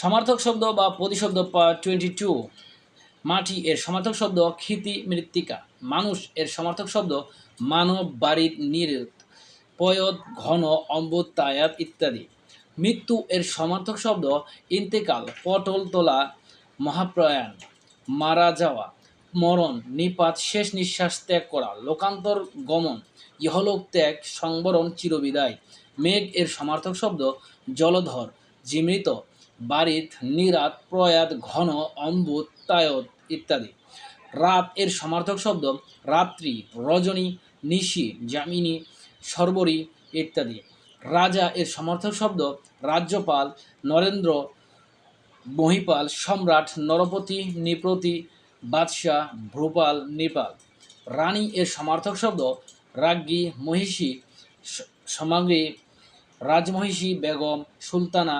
সমার্থক শব্দ বা প্রতিশব্দ টোয়েন্টি টু মাটি এর সমার্থক শব্দ ক্ষিতি মৃত্তিকা। মানুষ এর সমার্থক শব্দ মানব বাড়ির নিরুত, পয়ত, ঘন, অম্বুত, তায়াত ইত্যাদি। মৃত্যু এর সমার্থক শব্দ ইন্তেকাল, পটল তোলা, মহাপ্রয়াণ, মারা যাওয়া, মরণ, নিপাত, শেষ নিঃশ্বাস ত্যাগ করা, লোকান্তর গমন, ইহলোক ত্যাগ, সংবরণ, চিরবিদায়। মেঘ এর সমার্থক শব্দ জলধর, জীমৃত বারিত, নিরাত, প্রয়াত, ঘন, অম্বুত, তায়ত ইত্যাদি। রাত এর সমার্থক শব্দ রাত্রি, রজনী, নিশি, যামিনী, সর্বরী ইত্যাদি। রাজা এর সমর্থক শব্দ রাজ্যপাল, নরেন্দ্র, মহিপাল, সম্রাট, নরপতি নৃপতি বাদশাহ ভ্রুপাল নেপাল। রানী এর সমার্থক শব্দ রাজ্ঞী, মহিষী সমাগ্রী, রাজমহিষী, বেগম, সুলতানা